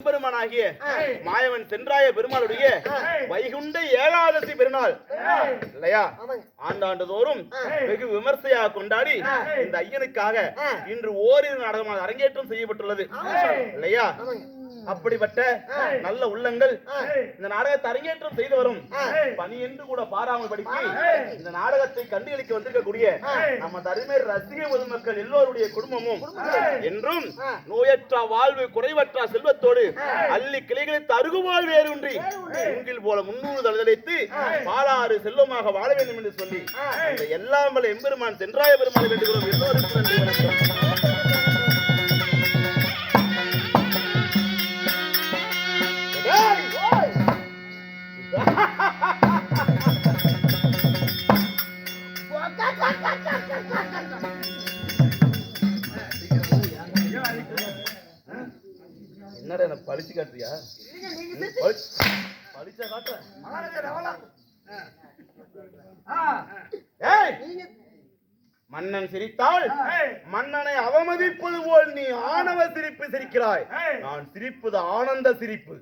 பெருமானாகிய மாயவன் சென்றாய பெருமாளுடைய வைகுண்ட ஏகாதசி பெருநாள். இல்லையா? ஆண்டாண்டு தோறும் வெகு விமர்சையாக கொண்டாடி இந்த ஐயனுக்காக இன்று ஓரிரு நாடகமாக அரங்கேற்றம் செய்யப்பட்டுள்ளது. இல்லையா? அப்படிப்பட்ட நல்ல உள்ளங்கள் இந்த நாடகத்தை அரங்கேற்றம் செய்து வரும் பணி என்று கூட பாராமல் படிக்கு இந்த நாடகத்தை கண்டுகளிக்க வந்திருக்கக்கூடிய நம்ம தருமை ரசிக பொதுமக்கள் எல்லோருடைய குடும்பமும் என்றும் நோயற்ற வாழ்வு குறைவற்ற செல்வத்தோடு அள்ளி கிளைகளை தருகு வாழ்வு வேறுன்றி. மூங்கில் போல முன்னூறு தழுதழைத்து பாலாறு செல்வமாக வாழ வேண்டும் என்று சொல்லி எல்லாம் வல்ல எம்பெருமான் சென்றாய பெருமாள் வேண்டுகிறோம். எல்லோருக்கும் நன்றி வணக்கம். என்னடா என்ன பழிச்சு காட்டுறியா? பழிச்சு- ஏய்! மன்னன் சிரித்தால் மன்னனை அவமதிப்பது போல் நீ ஆணவ சிரிப்பு சிரிக்கிறாய். நான் சிரிப்பது ஆனந்த சிரிப்பு.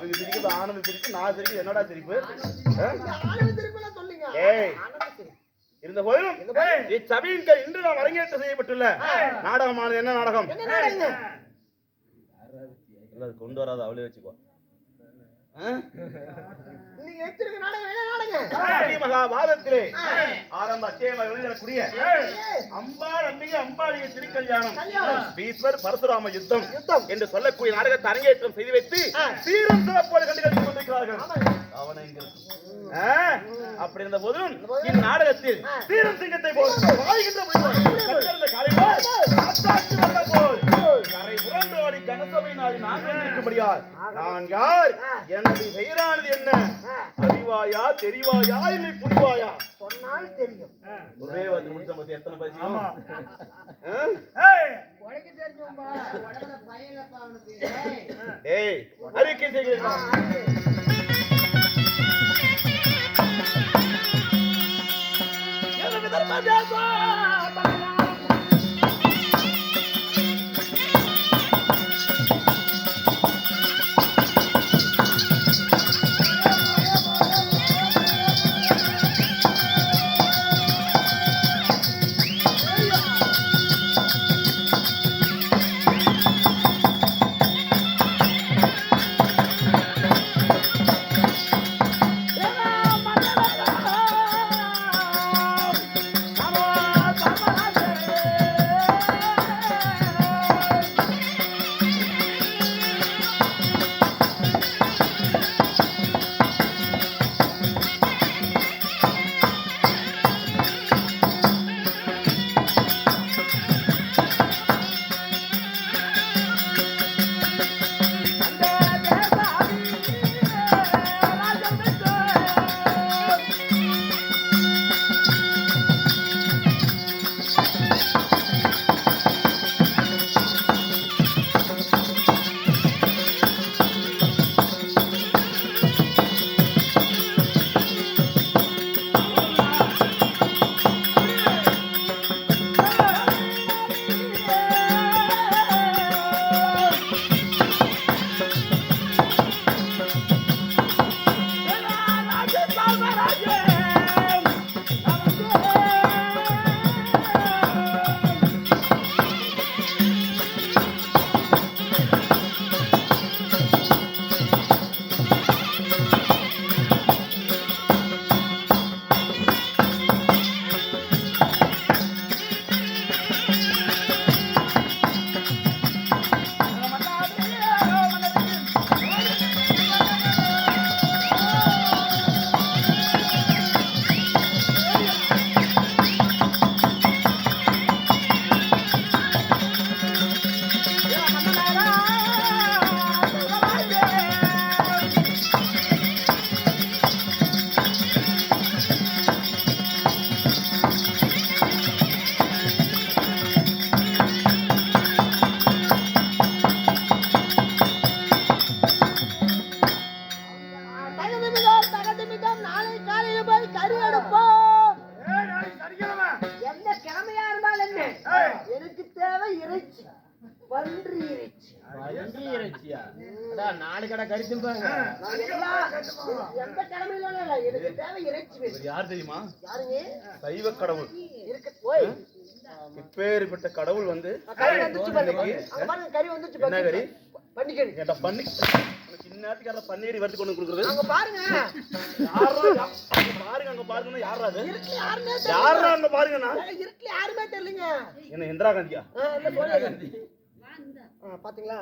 அவங்க சிரிக்கிறது ஆனந்த சிரிப்பு நான் சிரிக்கிறது என்னடா சிரிப்பு? ஏய். சிரிப்பு. இருந்த போதிலும் இச்சபையின் கீழ் இன்று நாம் அரங்கேற்றம் செய்யப்பட்டுள்ள நாடகமானது என்ன நாடகம்? அது கொண்டு வராத அவளே வச்சுக்கோ. மகாபாரதத்திலே ஆரம்ப அத்தியாயமாக வெளியிடக்கூடிய அம்பாள் அம்பிகை அம்பாளிய திருக்கல்யாணம். பீஸ்வர் பரசுராம யுத்தம். யுத்தம். என்று சொல்லக்கூடிய நாடகத்தை அரங்கேற்றம் செய்து வைத்து சீரும் சிறப்போடு கொண்டிருக்கிறார்கள். இங்க இருக்கு. ஆ, அப்படி இருந்த போதிலும் இந்நாடகத்தில் சீரம் சிங்கத்தை போல் போல், நாடி நான் யார்? எனது பெயரானது என்ன? அறிவாயா தெரிவாயா இல்லை புரிவாயா? சொன்னால் தெரியும். ஒரே வந்து முடிச்ச பத்தி எத்தனை ஏய். அறிக்கை செய்கிறேன். பன்றி இறைச்சியா நாலு கடை எந்த எனக்கு தேவை இறைச்சி யார் தெரியுமா? யாருங்க? சைவ கடவுள். இருக்கு. ஓய். இப்பேற்பட்ட கடவுள் வந்து கறி வந்துச்சு பாருங்க. பாருங்க என்ன கறி? பண்ணிக்கடி கேட்டா பண்ணி உனக்கு இந்நேரத்துக்கு பன்னீர் வறுத்து கொண்டு கொடுக்குறது? அங்க பாருங்க. யாரா யா- அங்க பாருங்க அங்க பாருங்கன்னா யாரா அது? யாரா அங்க பாருங்கண்ணா இருட்டுல யாருமே தெரியலங்க. என்ன இந்திரா காந்தியா? பாத்தீங்களா?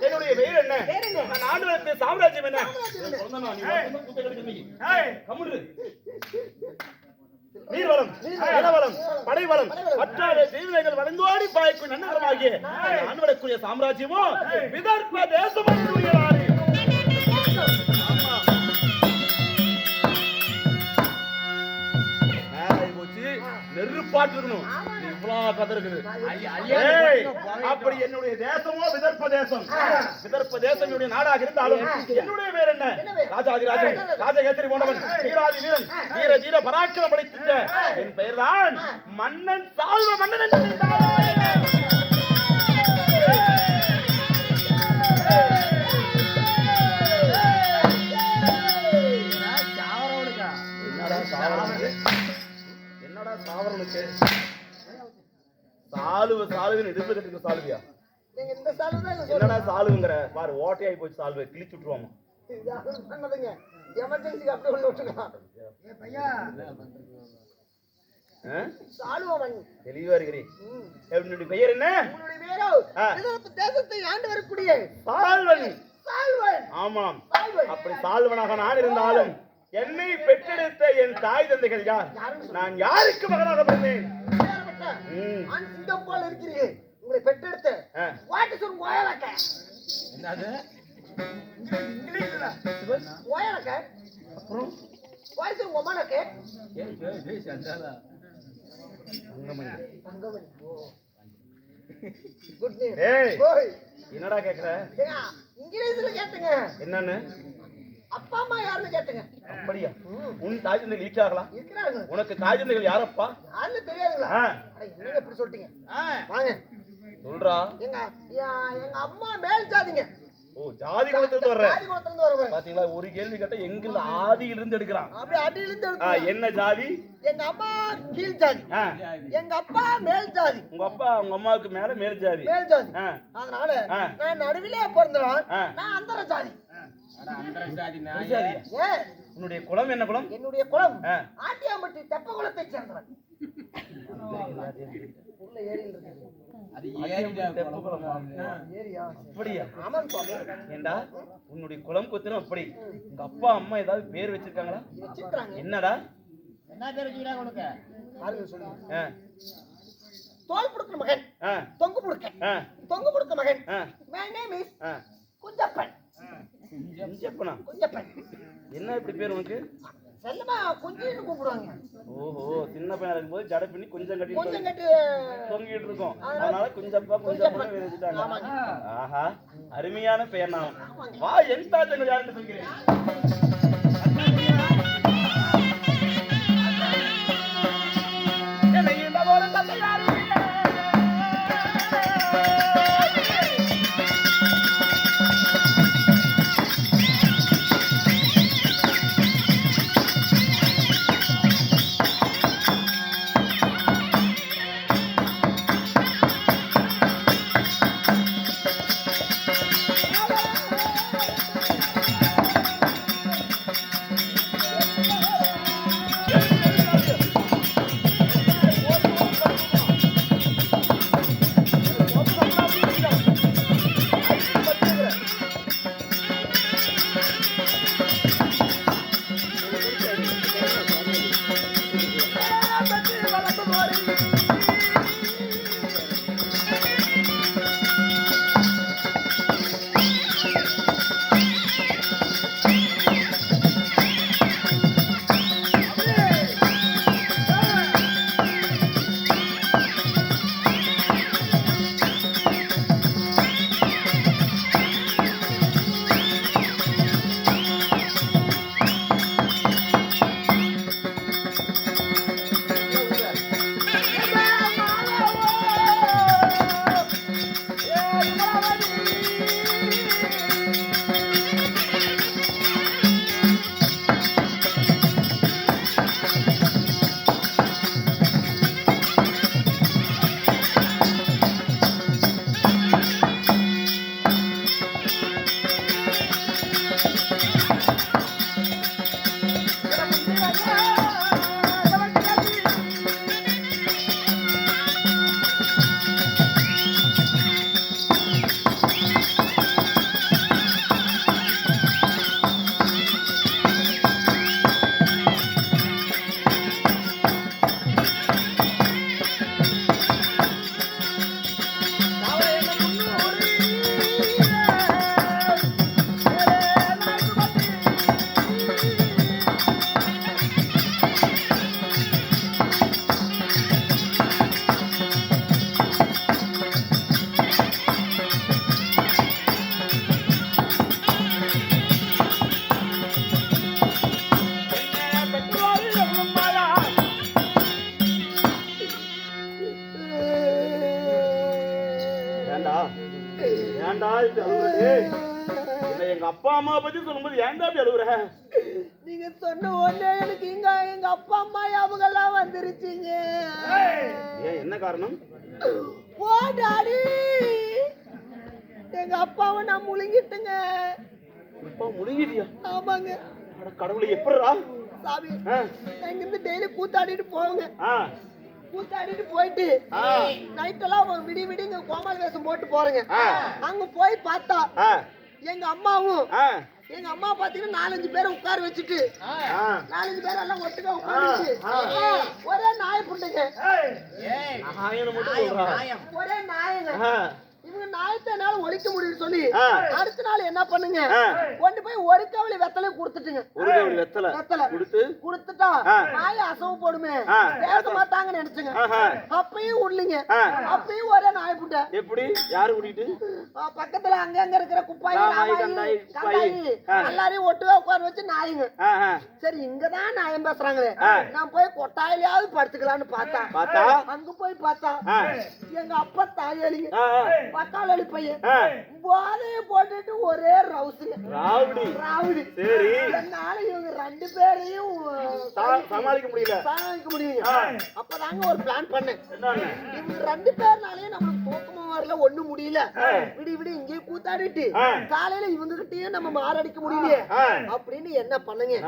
என்னுடைய பெயர் என்ன என்ன? நான் ஆண்டு சாம்ராஜ்யம். நீர்வளம் நிலவளம் படைவளம் மற்ற தெய்வங்கள் வளங்கோடி பாய்க்கும் நன்னகரமாகிய நான் வளர்க்கூடிய சாம்ராஜ்யமோ விதர்ப்ப தேசம் ஆமா மேலாய் போச்சு நெருப்பாட்டு இருக்கணும் கதை இருக்குது ஏய், அப்படி என்னுடைய தேசமோ விதர்ப்ப தேசம் விதர்ப்ப தேசம் என்னுடைய நாடாக இருந்தாலும் என்னுடைய பேர் என்ன? ராஜாதி ராஜன் ராஜகேசரி போன்றவன் வீராதி வீரன் வீர தீர பராக்கிரம் படைத்த என் மன்னன் சால்வ மன்னன் என்று சாலுவின் இடுப்பு கட்டுக்கு சாலுவியா? நீங்க இந்த சாலு தான் என்னடா சாலுங்கிற? பாரு ஓட்டையாய் போச்சு சால்வை. கிழிச்சு விட்டுருவாமா? பண்ணதுங்க எமர்ஜென்சிக்கு அப்படியே ஒண்ணு விட்டுருக்கான் ஆ? சாலுவன் தெளிவா இருக்கிறீ. என்னுடைய பெயர் என்ன? தேசத்தை ஆண்டு வரக்கூடிய சால்வன். சால்வன். ஆமாம். சால்வன். அப்படி சால்வனாக நான் இருந்தாலும் என்னை பெற்றெடுத்த என் தாய் தந்தைகள் யார்? நான் யாருக்கு மகனாக பிறந்தேன்? சிங்கம் போல இருக்கிறீர்கள் உங்களை பெற்றெடுத்த. வாட்டு சொல் என்னது? இங்கிலீஷ்ல. அப்புறம்? வாய்ஸ் ஏய், ஏய், குட் நேம் ஏய் என்னடா கேக்குற? இங்கிலீஷ்ல கேட்டுங்க. என்னன்னு? அப்பா அம்மா யாருன்னு கேட்டுங்க. அப்படியா? உன் தாய் தந்தைகள் ஈக்காகலாம் இருக்கிறாங்க உனக்கு தாய் தந்தைகள் யாரப்பா? யாருன்னு தெரியாதுங்களா? என்னங்க இப்படி சொல்லிட்டீங்க? வாங்க. சொல்றா. எங்க எங்க அம்மா மேல் ஜாதிங்க. ஓ ஜாதி குலத்திலிருந்து வர்ற. ஜாதி குலத்துல இருந்து வரவங்க பாத்தீங்களா? ஒரு கேள்வி கேட்டா எங்கிருந்து ஆதியிலிருந்து இருந்து எடுக்கிறான்? அப்படியே அடியில இருந்து எடுத்து என்ன ஜாதி? எங்க அம்மா கீழ் ஜாதி. எங்க அப்பா மேல் ஜாதி. உங்க அப்பா உங்க அம்மாவுக்கு மேல மேல் ஜாதி. மேல் ஜாதி. அதனால. நான் நடுவிலே பிறந்தவன். நான் அந்தர ஜாதி உன்னுடைய குலம் என்ன குலம்? என்னுடைய குலம் ஆ. ஆட்டியாம்பட்டி தெப்ப குலத்தை சேர்ந்தவன். உன்னுடைய குலம் குத்திரம் அப்படி. உங்க அப்பா அம்மா ஏதாவது பேர் வச்சிருக்காங்களா? வச்சிருக்காங்க என்னடா? என்ன உனக்கு? பாருங்க சொல்லுங்க? ஆ, தோல் புடுக்கிற மகன். தொங்கு புடுக்க. தொங்கு புடுக்க மகன். My name is. Kunjappan. Kunjappan. என்ன இப்படி பேர் உனக்கு? செல்லமா கூப்பிடுவாங்க. ஓஹோ சின்ன பையனா இருக்கும்போது ஜடை பின்னி கொஞ்சம் கட்டி கொஞ்சம் கட்டு தொங்கிட்டு இருக்கோம். அதனால குஞ்சப்பா ஆமாங்க. ஆஹா அருமையான பெயர் நான். வா என் தாத்தங்கள் யாருன்னு சொல்கிறேன் எங்க அப்பாவை நான் முழுங்கிட்டுங்க அப்பா முழுங்கிட்டியா ஆமாங்க அட கடவுளை எப்படிடா சாமி எங்க இருந்து டெய்லி கூத்தாடிட்டு போவோங்க கூத்தாடிட்டு போயிட்டு ஆ, நைட் எல்லாம் ஒரு விடி விடி இங்க கோமாளி வேஷம் போட்டு போறேங்க. அங்க போய் பார்த்தா எங்க அம்மாவும் எங்க அம்மா பாத்தீங்கன்னா நாலஞ்சு பேரை உட்கார வச்சுட்டு. நாலஞ்சு பேர் எல்லாம் ஒட்டுக்கா உட்கார ஆ. ஒரே நாய் புண்டுங்க. ஒரே நாயங்க இவங்க நாயத்தை என்னால ஒழிக்க முடியும்னு சொல்லி. அடுத்த நாள் என்ன பண்ணுங்க. கொண்டு போய் ஒரு கவளி வெத்தலை கொடுத்துட்டுங்க. ஒரு வெத்தலை வெத்தலை. கொடுத்து? கொடுத்துட்டா. நாய் அசவு போடுமே. பேச மாட்டாங்கன்னு நினைச்சுங்க. அப்பயும் விடலிங்க. அப்பயும் ஒரே நாய் புட்டை. எப்படி? யாரு கூட்டிட்டு? ஆ, பக்கத்துல அங்க அங்க இருக்கிற குப்பாய். எல்லாரையும் ஒட்டுவா உட்கார வச்சு நாயுங்க. சரி இங்கதான் நாயம் பேசுறாங்களே. நான் போய் கொட்டாயிலையாவது படுத்துக்கலாம்னு பார்த்தா. அங்க போய் பார்த்தா. எங்க அப்பா தாயாளிங்க ஆ. பக்காளி பையன். போதைய போட்டுட்டு ஒரே ரவுசுங்க ராவடி ராவுடி சரி என்னால இவங்க ரெண்டு பேரையும் சமாளிக்க முடியல சாமிக்க முடியுங்க. அப்பதாங்க ஒரு பிளான் பண்ணேன் இவங்க ரெண்டு பேர்னாலயும் நம்மளுக்கு தூக்கமும் வரல ஒண்ணும் முடியல. விடி விடி இங்கேயே கூத்தாடிட்டு. காலையில இவங்க கிட்டயும் நம்ம மாரடிக்க முடியலையே. அப்படின்னு என்ன பண்ணுங்க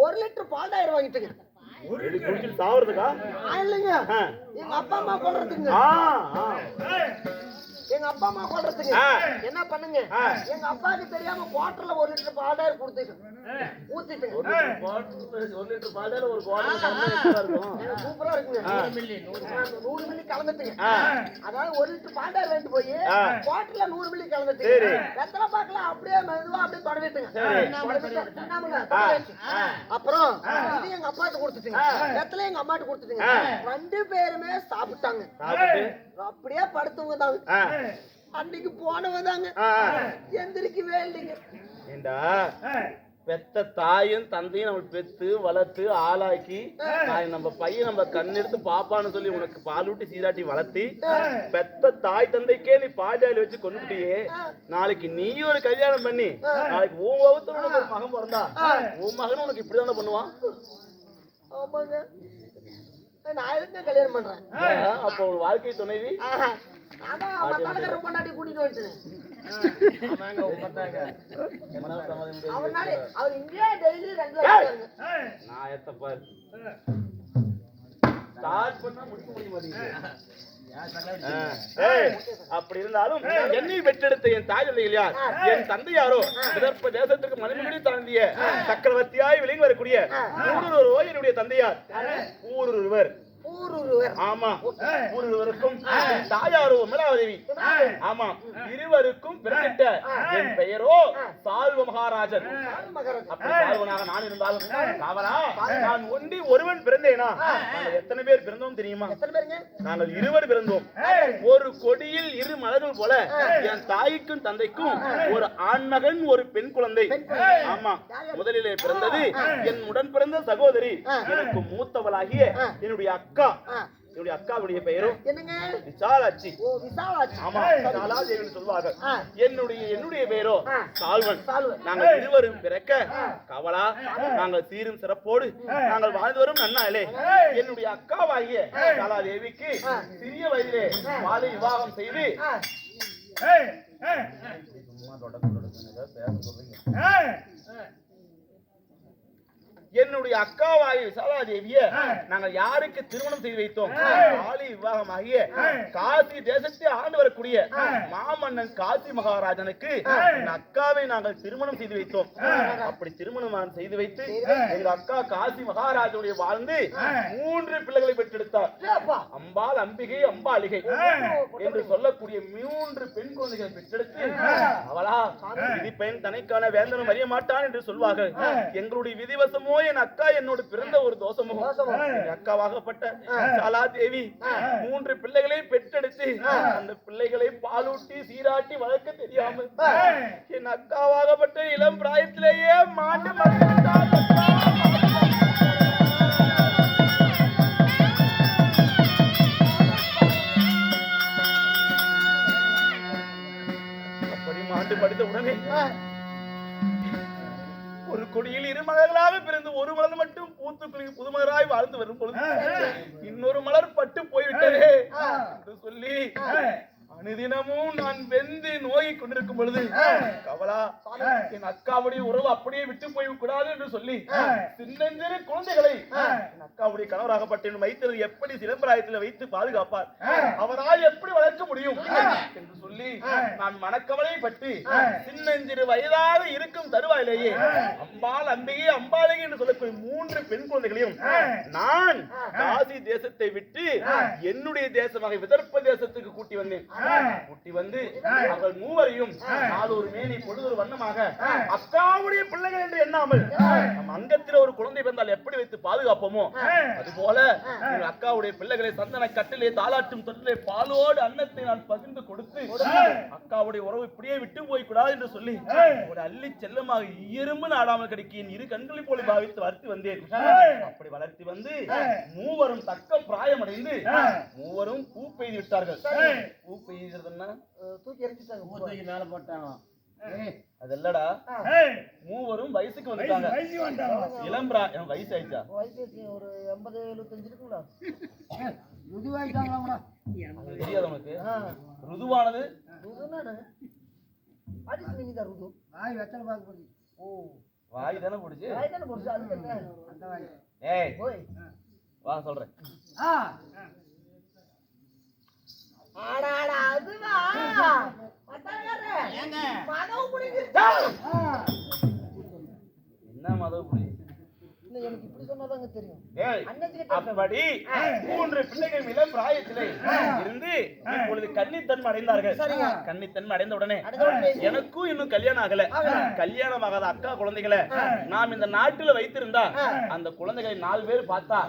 ஒரு லிட்டர் பால் டயர் வாங்கிட்டுங்க சாவறதுக்கா இல்லைங்க. எங்க அப்பா அம்மா கொள்றதுங்க. எங்க அப்பா அம்மா கொள்றதுங்க ஆ. என்ன பண்ணுங்க. எங்க அப்பாவுக்கு தெரியாம குவார்டர்ல ஒரு லிட்டர் பால் டயர் கொடுத்துட்டு. ஊத்திட்டுங்க. ஒரு லிட்டர் பாட்டில் ஒரு லிட்டர் பாட்டில் ஒரு குவார்டர் சூப்பரா இருக்குங்க. நூறு மில்லி கலந்துட்டுங்க. அதாவது ஒரு லிட்டர் பால் டயர் வாங்கிட்டு போய். குவார்டர்ல நூறு மில்லி. கலந்துட்டு வெத்தலை பாக்கலாம் அப்படியே மெதுவா அப்படியே தொடவிட்டுங்க. அப்புறம் இது எங்க அப்பாட்ட கொடுத்துட்டுங்க. வெத்தலை எங்க அம்மாட்ட கொடுத்துட்டுங்க. ரெண்டு பேருமே சாப்பிட்டாங்க. சாப்பிட்டு அப்படியே படுத்தவங்க ஆ, அன்னைக்கு போனவங்க தாங்க. ஆ, ஆ. எந்திரிக்கவே இல்லைங்க ஏண்டா பெத்த தாயும் தந்தையும் நம்ம பெத்து வளர்த்து ஆளாக்கி தாய் நம்ம பையன் நம்ம கண்ணெடுத்து பாப்பான்னு சொல்லி உனக்கு பாலூட்டி சீராட்டி வளர்த்தி பெத்த தாய் தந்தைக்கே நீ பாஜாலி வச்சு கொண்டுட்டியே நாளைக்கு நீ ஒரு கல்யாணம் பண்ணி நாளைக்கு உன் வகுத்துல உனக்கு ஒரு மகன் பிறந்தா உன் மகன் உனக்கு இப்படிதானே பண்ணுவான்? ஆமாங்க. நான் எதுக்கு கல்யாணம் பண்றேன்? அப்போ உன் வாழ்க்கை துணைவி. பொண்டாட்டி கூட்டிட்டு வந்துட்டேன். அவர் இங்கேயே டெய்லி ரெண்டு நான் எத்த பாரு ஸ்டார்ட் பண்ணா முடிக்க முடிய மாட்டேங்குது அப்படி இருந்தாலும் என்னை பெற்றெடுத்த என் தாய் தந்தைகள் யார்? என் தந்தையாரோ? விதர்ப்ப தேசத்திற்கு மணிமணி தாண்டிய சக்கரவர்த்தியாய் விளங்கி வரக்கூடிய ஊருருவரோ என்னுடைய தந்தையார்? ஊருருவர். ஊருருவர். ஆமா. ஊருருவருக்கும் என் தாயாரோ அமலாதேவி ஆமா. இருவருக்கும் பிறந்திட்ட என் பெயரோ சால்வ மகாராஜன். சால்வனாக நான் இருந்தாலும் காவலா? நான் ஒண்டி ஒருவன் பிறந்தேனா? எத்தனை பேர் பிறந்தோம் தெரியுமா? நாங்கள் இருவர் பிறந்தோம். ஒரு கொடியில் இரு மலர்கள் போல என் தாய்க்கும் தந்தைக்கும் ஒரு ஆண்மகன் ஒரு பெண் குழந்தை. ஆமா. முதலிலே பிறந்தது என் உடன் பிறந்த சகோதரி. எனக்கு மூத்தவளாகிய என்னுடைய அக்கா என்னுடைய அக்காவுடைய பெயரும் என்னங்க? விசாலாட்சி. ஓ விசாலாட்சி. ஆமா விசாலாதேவின்னு சொல்வார்கள். என்னுடைய என்னுடைய பெயரோ. சால்வன். சால்வன். நாங்கள் இருவரும் பிறக்க கவலா? நாங்கள் சீரும் சிறப்போடு நாங்கள் வாழ்ந்து வரும் நன்னாளே என்னுடைய அக்காவாகிய சாலாதேவிக்கு சிறிய வயதிலே மாலை விவாகம் செய்து ஆ, ஏய், ஏய், ஏய், என்னுடைய அக்காவாகிய விசாலாதேவிய நாங்கள் யாருக்கு திருமணம் செய்து வைத்தோம்? மாலை விவாகமாகிய காசி தேசத்தை ஆண்டு வரக்கூடிய மாமன்னன் காசி மகாராஜனுக்கு அக்காவை நாங்கள் திருமணம் செய்து வைத்தோம். அப்படி திருமணம் செய்து வைத்து எங்க அக்கா காசி மகாராஜனுடைய வாழ்ந்து மூன்று பிள்ளைகளை பெற்றெடுத்தார். அம்பாள் அம்பிகை அம்பாளிகை என்று சொல்லக்கூடிய மூன்று பெண் குழந்தைகளை பெற்றெடுத்து அவளா விதி பெண் தனைக்கான வேந்தனும் அறிய மாட்டான் என்று சொல்வார்கள். எங்களுடைய விதிவசமோ என் அக்கா என்னோடு பிறந்த ஒரு என் அக்காவாகப்பட்ட சாலா தேவி மூன்று பிள்ளைகளை பெற்றெடுத்து அந்த பிள்ளைகளை பாலூட்டி சீராட்டி வளர்க்க தெரியாமல் என் அக்காவாகப்பட்ட இளம் பிராயத்திலேயே மாண்டு மறைந்துவிட்டாள். அப்படி மாண்டு படித்த உடனே மலர்களாக பிறந்து ஒரு மலர் மட்டும் பூத்து குலுங்கி புதுமலராய் வாழ்ந்து வரும் பொழுது இன்னொரு மலர் பட்டு போய்விட்டதே என்று சொல்லி அனுதினமும் நான் வெந்து நோய் கொண்டிருக்கும் பொழுது கவலா என் அக்காவுடைய உறவு அப்படியே விட்டு போய் கூடாது என்று சொல்லி சின்னஞ்சிறு குழந்தைகளை என் அக்காவுடைய கணவராகப்பட்ட என் வைத்தது எப்படி சிலம்பராயத்தில் வைத்து பாதுகாப்பார்? அவரால் எப்படி வளர்க்க முடியும்? என்று சொல்லி நான் மனக்கவலை பட்டு சின்னஞ்சிறு வயதாக இருக்கும் தருவாயிலேயே அம்பாள் அம்பிகை அம்பாளிகை என்று சொல்லக்கூடிய மூன்று பெண் குழந்தைகளையும் நான் காசி தேசத்தை விட்டு என்னுடைய தேசமாக விதர்ப்ப தேசத்துக்கு கூட்டி வந்தேன். முட்டி வந்து அவர்கள் மூவரையும் நாலொரு மேனி பொழுதொரு வண்ணமாக அக்காவுடைய பிள்ளைகள் என்று எண்ணாமல் நம் அங்கத்தில் ஒரு குழந்தை பிறந்தால் எப்படி வைத்து பாதுகாப்போமோ? அது போல அக்காவுடைய பிள்ளைகளை சந்தன கட்டிலே தாளாட்டும் தொட்டிலே பாலோடு அன்னத்தை நான் பகிர்ந்து கொடுத்து அக்காவுடைய உறவு இப்படியே விட்டு போய் கூடாது என்று சொல்லி ஒரு அள்ளி செல்லமாக எறும்பு நாடாமல் கிடைக்க இரு கண்களை போல பாவித்து வளர்த்து வந்தேன். அப்படி வளர்த்தி வந்து மூவரும் தக்க பிராயமடைந்து மூவரும் பூ பெய்து விட்டார்கள். பூ தூக்கி எரிஞ்சிட்டாங்க மூத்தைக்கு மேல போட்டாங்க. ஏய், அது இல்லடா. மூவரும் வயசுக்கு வந்துட்டாங்க. இளம் பிராயம் வயசு ஆயிடுச்சா? வயசு ஒரு எண்பது எழுபத்தஞ்சு இருக்குங்களா ருதுவாயிட்டாங்களாம்டா அது தெரியாது உனக்கு ருதுவானது. ருது. வாய் வெத்தலை பார்க்க ஓ. வாய் தானே பிடிச்சு? வாய் தானே போடுச்சு ஏய். வா சொல்றேன். ஆ. ஆடாடா அதுவா? மதவு முடிஞ்சிருச்சு என்ன மதவு புடி இல்ல எனக்கு தெரியும். அப்படி மூன்று பிள்ளைகள் இளம் பிராயத்திலே இருந்து இப்பொழுது கன்னித்தன்மை அடைந்தார்கள். கன்னித்தன்மை அடைந்த உடனே. எனக்கும் இன்னும் கல்யாணம் ஆகல. கல்யாணம் ஆகாத அக்கா குழந்தைகளை நாம் இந்த நாட்டுல வைத்திருந்தா அந்த குழந்தைகளை நாலு பேர் பார்த்தா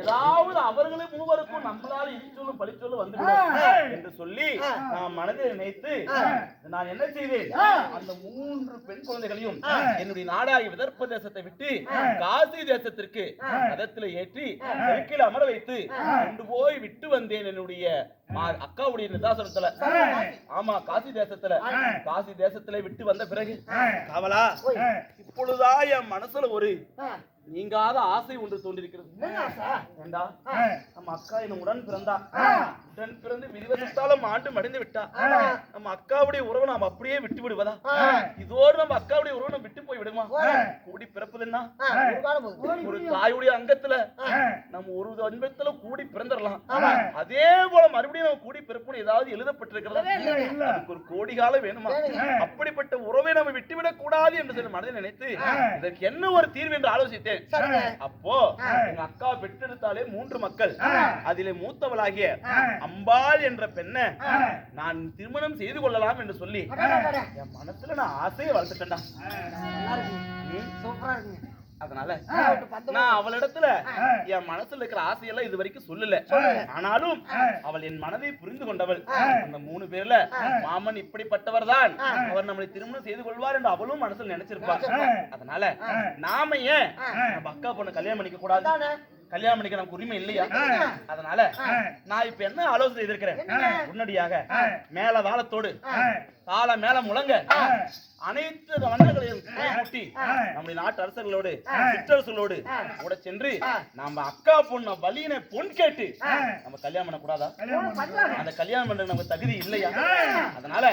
ஏதாவது அவர்களும் மூவருக்கும் நம்மளால இடிச்சொல்லும் பழிச்சொல்லும் வந்துவிடும் என்று சொல்லி நான் மனதில் நினைத்து நான் என்ன செய்தேன்? அந்த மூன்று பெண் குழந்தைகளையும் என்னுடைய நாடாகிய விதர்ப்ப தேசத்தை விட்டு காசி தேசத்திற்கு ரதத்துல ஏற்றி சைக்கிள் அமர வைத்து கொண்டு போய் விட்டு வந்தேன் என்னுடைய மா- அக்காவுடைய நிதாசனத்துல ஆமா காசி தேசத்துல. காசி தேசத்துல விட்டு வந்த பிறகு காவலா இப்பொழுதா என் மனசுல ஒரு நீங்காத ஆசை ஒன்று தோன்றிருக்கிறது. நம்ம அக்கா என்ன உடன் பிறந்தா. உடன் பிறந்து விதிவசத்தாலும் ஆண்டு மடிந்து விட்டா? நம்ம அக்காவுடைய உறவை நாம் அப்படியே விட்டு விடுவதா? இதோடு நம்ம அக்காவுடைய உறவை நம்ம விட்டு போய் விடுமா? கூடி பிறப்பதுன்னா. ஒரு தாயுடைய அங்கத்துல நம்ம ஒரு அன்பத்துல கூடி பிறந்துடலாம். அதே போல மறுபடியும் நம்ம கூடி பிறப்புன்னு ஏதாவது எழுதப்பட்டிருக்கிறதா? அதுக்கு ஒரு கோடி காலம் வேணுமா அப்படிப்பட்ட உறவை நம்ம விட்டுவிடக் கூடாது என்று சொல்லி மனதில் நினைத்து இதற்கு என்ன ஒரு தீர்வு என்று ஆலோசித்தேன். அப்போ எங்க அக்கா பெற்றெடுத்தாலே மூன்று மக்கள். அதிலே மூத்தவளாகிய அம்பாள் என்ற பெண்ணை நான் திருமணம் செய்து கொள்ளலாம் என்று சொல்லி என் மனசுல நான் ஆசையை வளர்த்துட்டேன்டா. சூப்பரா இருக்குங்க. அதனால நான் அவளிடத்துல என் மனசுல இருக்கிற ஆசையெல்லாம் இது வரைக்கும் சொல்லல. ஆனாலும் அவள் என் மனதை புரிந்து கொண்டவள். அந்த மூணு பேர்ல மாமன் இப்படிப்பட்டவர் தான் அவர் நம்மளை திருமணம் செய்து கொள்வார் என்று அவளும் மனசுல நினைச்சிருப்பார் அதனால நாம ஏன் நம்ம அக்கா பொண்ணு கல்யாணம் பண்ணிக்க கூடாது. கல்யாணம் பண்ணிக்க நமக்கு உரிமை இல்லையா? அதனால நான் இப்ப என்ன ஆலோசனை எதிர்க்கிறேன்? உடனடியாக மேல வாழத்தோடு தாள மேல முழங்க. அனைத்து வண்ணங்களையும் கூட்டி நம்முடைய நாட்டு அரசர்களோடு சிற்றரசர்களோடு கூட சென்று நம்ம அக்கா பொண்ண வலியினை பொன் கேட்டு நம்ம கல்யாணம் பண்ண கூடாதா பண்றாங்க. அந்த கல்யாணம் பண்ற நமக்கு தகுதி இல்லையா? அதனால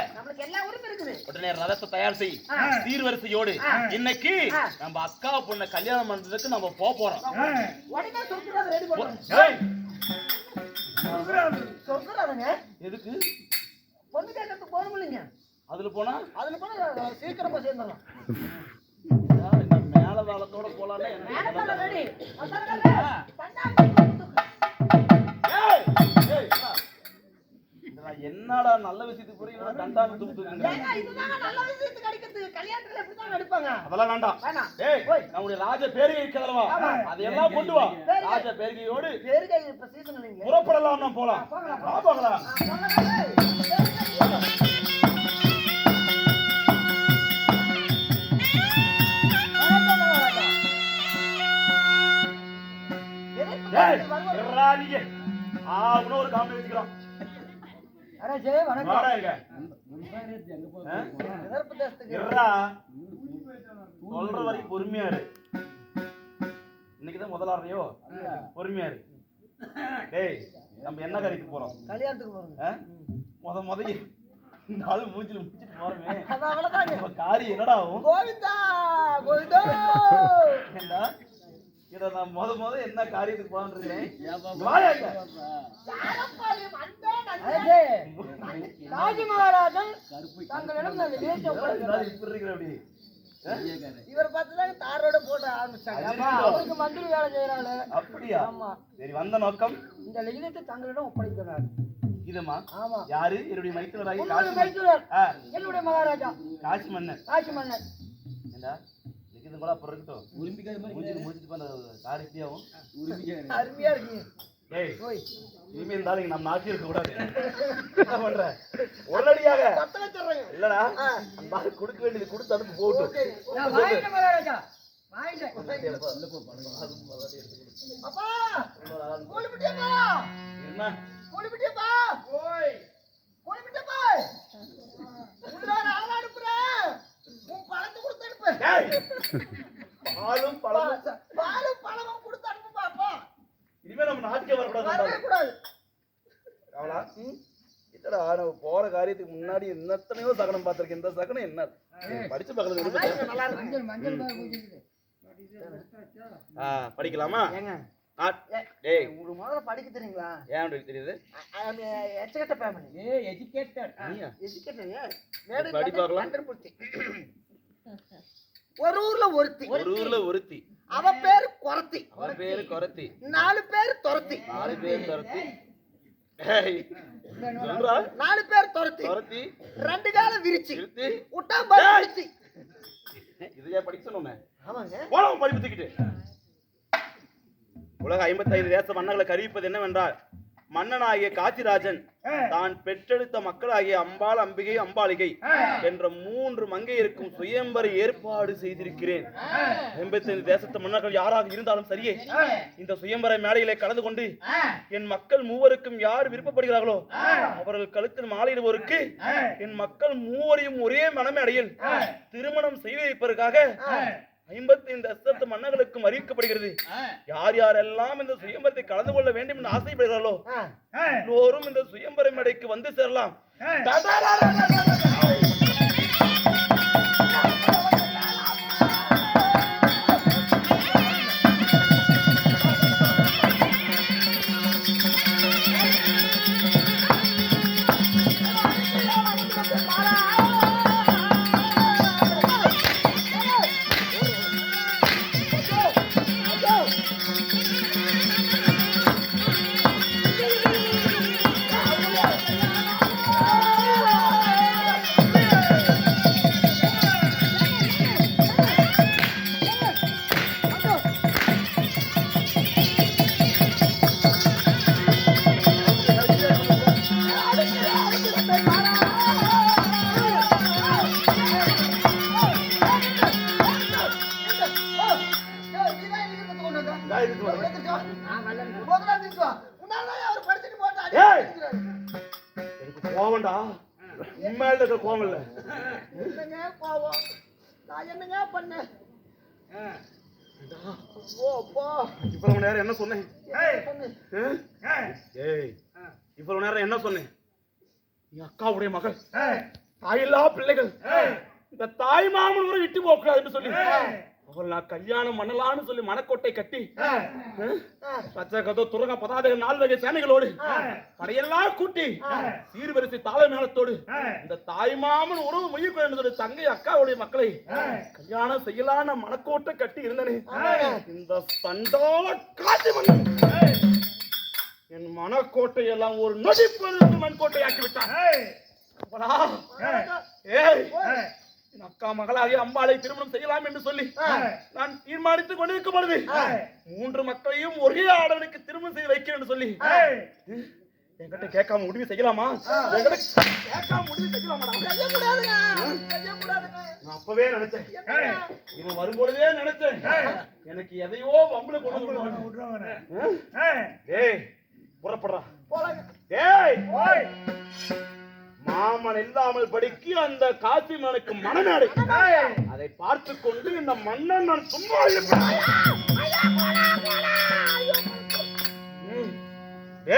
உடனே ரதத்தை தயார் செய். சீர்வரிசையோடு. இன்னைக்கு நம்ம அக்கா பொண்ண கல்யாணம் பண்றதுக்கு நம்ம போக போறோம். எதுக்கு? பொண்ணு கேட்கறதுக்கு போகணும் இல்லைங்க. அதுல போனா? அதுல போனா சீக்கிரமா சேர்ந்துடலாம். மேல தாளத்தோட போலாம்னா என்னடா? நல்ல விஷயத்துக்கு புரியல தண்டாங்க தூக்குங்க. நல்ல விஷயத்துக்கு அடிக்கிறது கல்யாணத்துல எப்படிதான் நடிப்பாங்க அதெல்லாம் வேண்டாம். ஏய் நம்முடைய ராஜ பேரிகை இருக்கிறதவா அதையெல்லாம் கொண்டு வா. ராஜ பேரிகையோடு பேருக்கை இப்ப சீசன் இல்லைங்களே. புறப்படலாம் நாம் போலாம். வா போகலாம் ஏய், இருடா நீங்க. ஆ, இன்னொரு காமெடி வச்சுக்கிறோம். வாடா இங்க. ஆ? இருடா. சொல்ற வரைக்கும் பொறுமையா இரு. இன்னைக்கு தான் முதலாடுறியோ பொறுமையா இரு. டேய் நம்ம என்ன காரியத்துக்கு போறோம்? கல்யாணத்துக்கு போறோம்? முத முத இந்த ஆளு மூஞ்சில முடிச்சிட்டு போறோமே. காரியம் என்னடா ஆகும்? கோவிந்தா கோவிந்தா. ஏண்டா இத நான் முத முத என்ன காரியத்துக்கு இருக்கேன் மகாராஜன் தங்களிடம் இப்படி இருக்கிற அப்படி? இவர் பார்த்துதான் தாரோட போட ஆரம்பிச்சாங்க. அவருக்கு மந்திரி வேலை செய்யறாங்க அப்படியா? ஆமா. சரி வந்த நோக்கம்? இந்த லிகிதத்தை தங்களிடம் ஒப்படைக்கிறார். இதுமா? ஆமா. யாரு? என்னுடைய மன்னன். மைத்துனர். என்னுடைய மகாராஜா. காசி மன்னன் காசி ஏண்டா? இது கூட அப்புறம் இருக்கட்டும் மூஞ்சிக்கு முடிச்சிட்டு போன காரியத்தையாவும் அருமையா இருக்கீங்க. டேய் போய் இனிமே இருந்தாலும் நம்ம நாட்டி இருக்க கூடாது. என்ன பண்ற? உடனடியாக. இல்லடா. அந்த கொடுக்க வேண்டியது கொடுத்து அனுப்பு போகட்டும் சரி. நான் வாங்கிட்டேன் மகாராஜா வாங்கிட்டேன். அப்பா கூலிப்பிட்டியப்பா என்ன? கூலிப்பிட்டியப்பா கூலிப்பிட்டியப்பா உள்ளார ஆள் அனுப்புறேன். உன் பழத்தை பாலும் பழமும் பாலும் பழமும் கொடுத்து இனிமே நம்ம நாட்டுக்கே வரக்கூடாது. கூடாது அவளா? இல்லடா நம்ம போற காரியத்துக்கு முன்னாடி என்னத்தனையோ சகனம் பார்த்திருக்கேன். இந்த சகனம் என்ன? படிச்சு பக்கத்துல நல்லா இருக்கு மஞ்சள் மஞ்சள் பாரு பூஜிக்குது. ஆ படிக்கலாமா? டேய். உங்களுக்கு முதல்ல படிக்க தெரியுங்களா? ஏன் தெரியுது? எச்சகட்ட ஃபேமிலி ஏய் எஜுகேட்டட் நீயா? எஜுகேட்டட் படி பார்க்கலாம். ஒரு ஊர்ல ஒருத்தி. ஒரு ஊர்ல ஒருத்தி. அவ பேரு குறத்தி அவன் பேரு கொரத்தி. நாலு பேர் துரத்தி. நாலு பேர் துரத்தி. நாலு பேர் துரத்தி. துரத்தி. ரெண்டு காலம் விரிச்சு. விட்டா பறிச்சு இதையா படிக்க சொன்னோமே ஆமாங்க. படிப்பு தூக்கிட்டு. உலக ஐம்பத்தைந்து தேச மன்னர்களுக்கு அறிவிப்பது என்னவென்றால் மன்னனாகிய காசிராஜன் தான் பெற்றெடுத்த மக்களாகிய அம்பாள் அம்பிகை அம்பாளிகை என்ற மூன்று மங்கையருக்கும் சுயம்பர ஏற்பாடு செய்திருக்கிறேன். ஐம்பத்தைந்து தேசத்து மன்னர்கள் யாராக இருந்தாலும் சரியே இந்த சுயம்பர மேடையிலே கலந்து கொண்டு என் மக்கள் மூவருக்கும் யார் விருப்பப்படுகிறார்களோ அவர்கள் கழுத்தில் மாலையிடுவோருக்கு என் மக்கள் மூவரையும் ஒரே மனமேடையில் திருமணம் செய்து வைப்பதற்காக ஐம்பத்தைந்து அசத்து மன்னர்களுக்கும் அறிவிக்கப்படுகிறது. யார் யாரெல்லாம் இந்த சுயம்பரத்தை கலந்து கொள்ள வேண்டும் என்று ஆசைப்படுகிறார்களோ எல்லோரும் இந்த சுயம்பர மேடைக்கு வந்து சேரலாம். இவ்வளவு நேரம் என்ன சொன்னேன்? ஏய். இவ்வளவு நேரம் என்ன சொன்னேன்? நீ அக்காவுடைய மகள். தாயில்லா பிள்ளைகள். இந்த தாய் மாமன் விட்டு போக கூடாதுன்னு சொல்லி அவள் நான் கல்யாணம் பண்ணலாம்னு சொல்லி மனக்கோட்டை கட்டி கதோ துரக பதாதக நால் வகை சேனைகளோடு படையெல்லாம் கூட்டி சீர்வரிசை தாள மேளத்தோடு இந்த தாய் மாமன் உறவு முயற்சி வேண்டும் தங்கை அக்காவுடைய மக்களை கல்யாணம் செய்யலான மனக்கோட்டை கட்டி இருந்தனே. இந்த சண்டால காட்சி மன்னன். என் மனக்கோட்டை எல்லாம் ஒரு நொடிப்பொழுது மண்கோட்டை ஆக்கி விட்டான் ஏய். என் அக்கா மகளாகிய அம்பாளை திருமணம் செய்யலாம் என்று சொல்லி நான் தீர்மானித்துக் கொண்டிருக்கும் பொழுது மூன்று மக்களையும் ஒரே ஆடவனுக்கு திருமணம் செய்து வைக்கிறேன் என்று சொல்லி என்கிட்ட கேட்காம முடிவு செய்யலாமா? என்கிட்ட கேட்காம முடிவு நான் அப்பவே நினைச்சேன். இவன் வரும்பொழுதே நினைச்சேன். எனக்கு எதையோ வம்புல கொண்டு. ஏய் புறப்படுறா. போலாங்க. ஏய் நான் இல்லாமல் படிக்க அந்த காசி மனுக்கு மனநாடு. அதை பார்த்து கொண்டு இந்த மன்னன் நான் சும்மா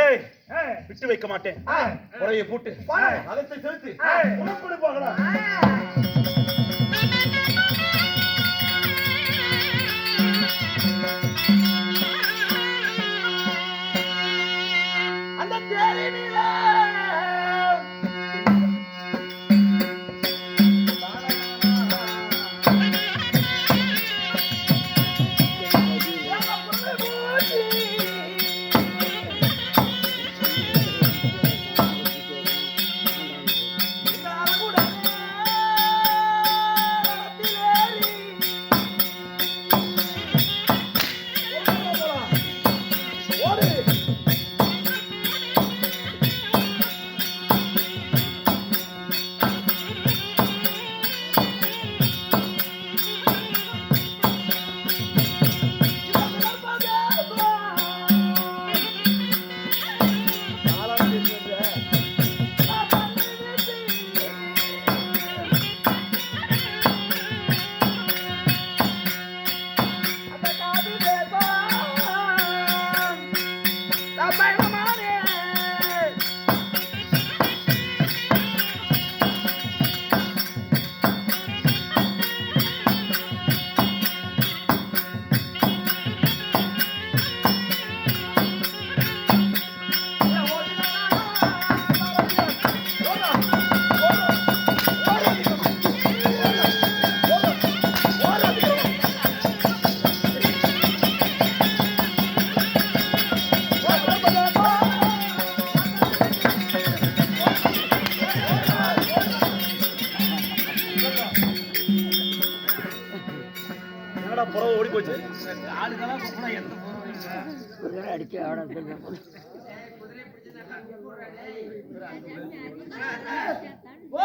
ஏய் விட்டு வைக்க மாட்டேன். முறையை போட்டு. அகத்தை செலுத்து.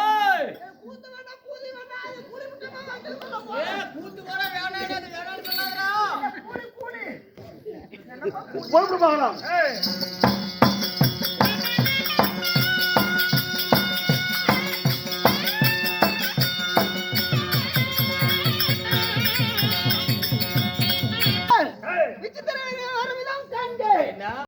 ஓய் கூத்து வேண்டாம், கூதி enough.